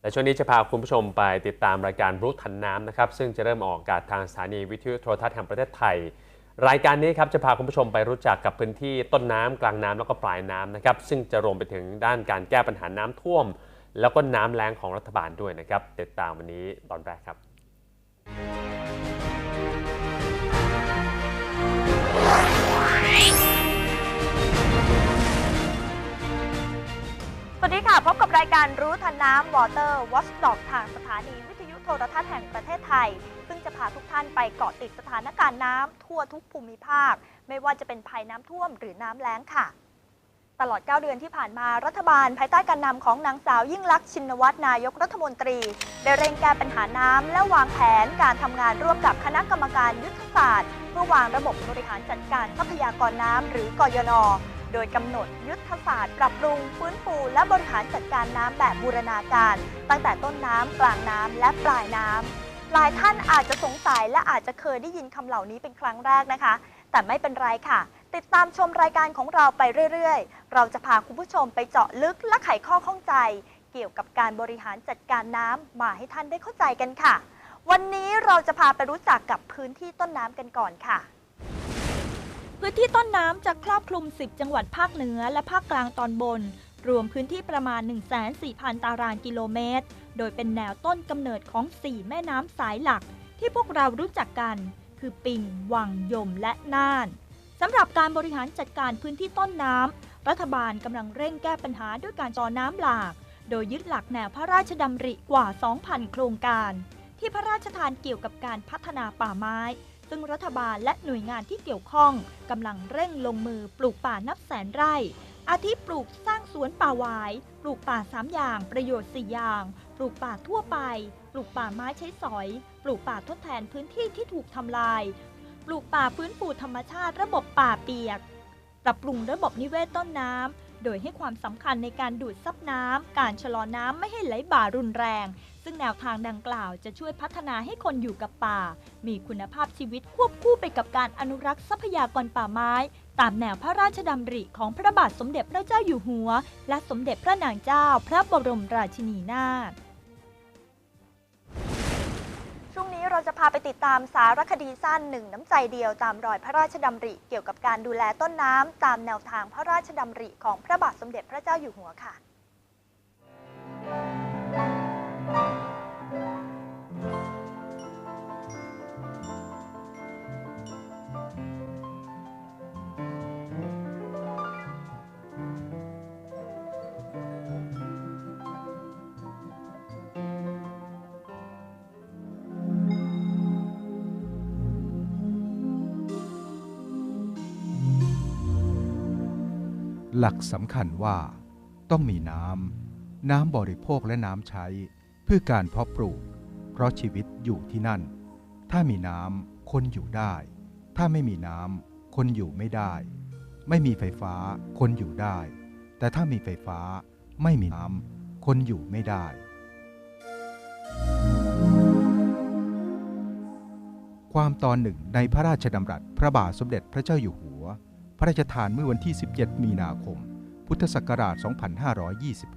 และช่วงนี้จะพาคุณผู้ชมไปติดตามรายการรู้ทันน้ำนะครับ ซึ่งจะเริ่มออกอากาศทางสถานีวิทยุโทรทัศน์แห่งประเทศไทย รายการนี้ครับจะพาคุณผู้ชมไปรู้จักกับพื้นที่ต้นน้ำกลางน้ำแล้วก็ปลายน้ำนะครับ ซึ่งจะรวมไปถึงด้านการแก้ปัญหาน้ำท่วม แล้วก็น้ำแล้งของรัฐบาลด้วยนะครับ ติดตามวันนี้ตอนแรกครับ พบกับรายการรู้ทันน้ำ Water Watchdog ทางสถานีวิทยุโทรทัศน์แห่งประเทศไทย ซึ่งจะพาทุกท่านไปเกาะติดสถานการณ์น้ำทั่วทุกภูมิภาค ไม่ว่าจะเป็นภัยน้ำท่วมหรือน้ำแล้งค่ะ ตลอด 9 เดือนที่ผ่านมารัฐบาล ภายใต้การนำของนางสาวยิ่งลักษณ์ชินวัตรนายกรัฐมนตรี ได้เร่งแก้ปัญหาน้ำและวางแผนการทำงานร่วมกับคณะกรรมการยุทธศาสตร์เพื่อวางระบบบริหารจัดการทรัพยากรน้ำหรือกยน โดยกำหนดยุทธศาสตร์ปรับปรุงฟื้นฟู และบริหารจัดการน้ำแบบบูรณาการ ตั้งแต่ต้นน้ำกลางน้ำและปลายน้ำหลายท่านอาจจะสงสัยและอาจจะเคยได้ยินคำเหล่านี้เป็นครั้งแรกนะคะ แต่ไม่เป็นไรค่ะ ติดตามชมรายการของเราไปเรื่อยๆ เราจะพาคุณผู้ชมไปเจาะลึกและไขข้อข้องใจ เกี่ยวกับการบริหารจัดการน้ำมาให้ท่านได้เข้าใจกันค่ะ วันนี้เราจะพาไปรู้จักกับพื้นที่ต้นน้ำกันก่อนค่ะ พื้นที่ต้นน้ำจะครอบคลุม 10 จังหวัดภาคเหนือและภาคกลางตอนบน รวมพื้นที่ประมาณ 14,000 ตารางกิโลเมตร โดยเป็นแนวต้นกำเนิดของ 4 แม่น้ำสายหลัก ที่พวกเรารู้จักกัน คือปิง วัง ยม และน่าน สำหรับการบริหารจัดการพื้นที่ต้นน้ำ รัฐบาลกำลังเร่งแก้ปัญหาด้วยการต่อน้ำหลาก โดยยึดหลักแนวพระราชดำริกว่า 2,000 โครงการ ที่พระราชทานเกี่ยวกับการพัฒนาป่าไม้ ซึ่งรัฐบาลและหน่วยงานที่เกี่ยวข้องกำลังเร่งลงมือปลูกป่านับแสนไร่ อาทิปลูกสร้างสวนป่าหวาย ปลูกป่า3อย่าง ประโยชน์4อย่าง ปลูกป่าทั่วไป ปลูกป่าไม้ใช้สอย ปลูกป่าทดแทนพื้นที่ที่ถูกทำลาย ปลูกป่าฟื้นฟูธรรมชาติระบบป่าเปียก ปรับปรุงระบบนิเวศต้นน้ำโดยให้ความสำคัญในการดูดซับน้ำ การชะลอน้ำไม่ให้ไหลบ่ารุนแรง ซึ่งแนวทางดังกล่าวจะช่วยพัฒนาให้คนอยู่กับป่า มีคุณภาพชีวิตควบคู่ไปกับการอนุรักษ์ทรัพยากรป่าไม้ ตามแนวพระราชดำริของพระบาทสมเด็จพระเจ้าอยู่หัว และสมเด็จพระนางเจ้าพระบรมราชินีนาถช่วงนี้เราจะพาไปติดตามสารคดีสั้นหนึ่งน้ำใจเดียวตามรอยพระราชดำริเกี่ยวกับการดูแลต้นน้ำตามแนวทางพระราชดำริของพระบาทสมเด็จพระเจ้าอยู่หัวค่ะ หลักสำคัญว่า ต้องมีน้ำ น้ำบริโภคและน้ำใช้ เพื่อการเพาะปลูก เพราะชีวิตอยู่ที่นั่น ถ้ามีน้ำคนอยู่ได้ ถ้าไม่มีน้ำคนอยู่ไม่ได้ ไม่มีไฟฟ้าคนอยู่ได้ แต่ถ้ามีไฟฟ้าไม่มีน้ำคนอยู่ไม่ได้ ความตอนหนึ่งในพระราชดำรัสพระบาทสมเด็จพระเจ้าอยู่หัว พระราชทานเมื่อวันที่ 17 มีนาคม พุทธศักราช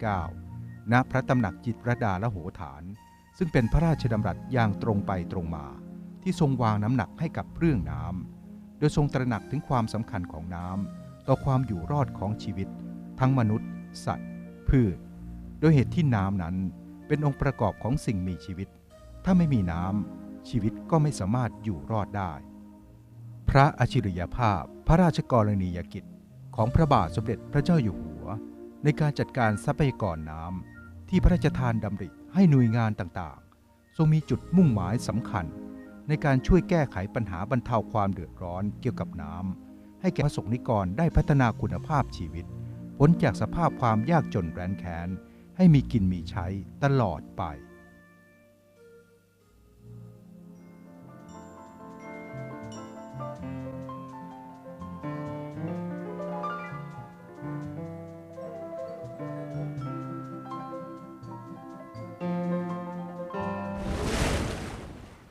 2529 ณ พระตำหนักจิตรดาละโหฐาน ซึ่งเป็นพระราชดำรัสอย่างตรงไปตรงมา ที่ทรงวางน้ำหนักให้กับเรื่องน้ำ โดยทรงตระหนักถึงความสำคัญของน้ำต่อความอยู่รอดของชีวิต ทั้งมนุษย์ สัตว์ พืช โดยเหตุที่น้ำนั้นเป็นองค์ประกอบของสิ่งมีชีวิต ถ้าไม่มีน้ำชีวิตก็ไม่สามารถอยู่รอดได้ พระอชิริยภาพ พระราชกรณียกิจ ของพระบาทสมเด็จพระเจ้าอยู่หัว ในการจัดการทรัพยากรน้ำที่พระราชทานดำริให้หน่วยงานต่างๆ ทรงมีจุดมุ่งหมายสำคัญ ในการช่วยแก้ไขปัญหาบรรเทาความเดือดร้อนเกี่ยวกับน้ำให้แก่ประสงนิกรได้พัฒนาคุณภาพชีวิตพ้นจากสภาพความยากจนแร้นแค้นให้มีกินมีใช้ตลอดไป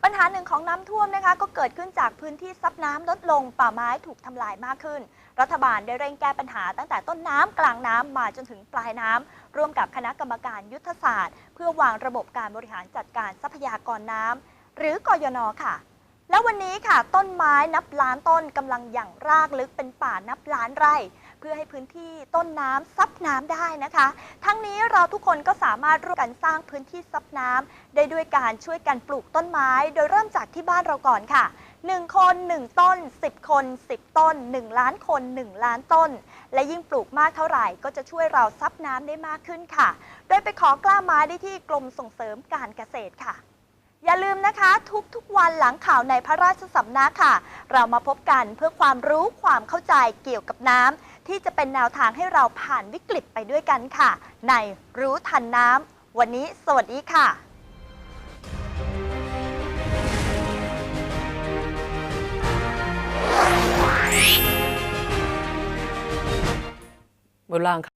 ปัญหาหนึ่งของน้ำท่วมนะคะก็เกิดขึ้นจากพื้นที่ซับน้ำลดลงป่าไม้ถูกทำลายมากขึ้น รัฐบาลได้เร่งแก้ปัญหาตั้งแต่ต้นน้ำกลางน้ำมาจนถึงปลายน้ำร่วมกับคณะกรรมการยุทธศาสตร์ เพื่อวางระบบการบริหารจัดการทรัพยากรน้ำหรือกยนค่ะ แล้ววันนี้ค่ะ ต้นไม้นับล้านต้นกำลังหยั่งรากลึกเป็นป่านับล้านไร่ เพื่อให้พื้นที่ต้นน้ำซับน้ำได้นะคะ ทั้งนี้เราทุกคนก็สามารถร่วมกันสร้างพื้นที่ซับน้ำได้ด้วยการช่วยกันปลูกต้นไม้ โดยเริ่มจากที่บ้านเราก่อนค่ะ1 คน 1 ต้น 10 คน 10 ต้น 1 ล้านคน 1 ล้านต้น และยิ่งปลูกมากเท่าไหร่ก็จะช่วยเราซับน้ำได้มากขึ้นค่ะ โดยไปขอกล้าไม้ได้ที่กรมส่งเสริมการเกษตรค่ะ อย่าลืมนะคะ ทุกๆวันหลังข่าวในพระราชสำนักค่ะ เรามาพบกันเพื่อความรู้ความเข้าใจเกี่ยวกับน้ำที่จะเป็นแนวทางให้เราผ่านวิกฤตไปด้วยกันค่ะ ในรู้ทันน้ำวันนี้สวัสดีค่ะโบราณ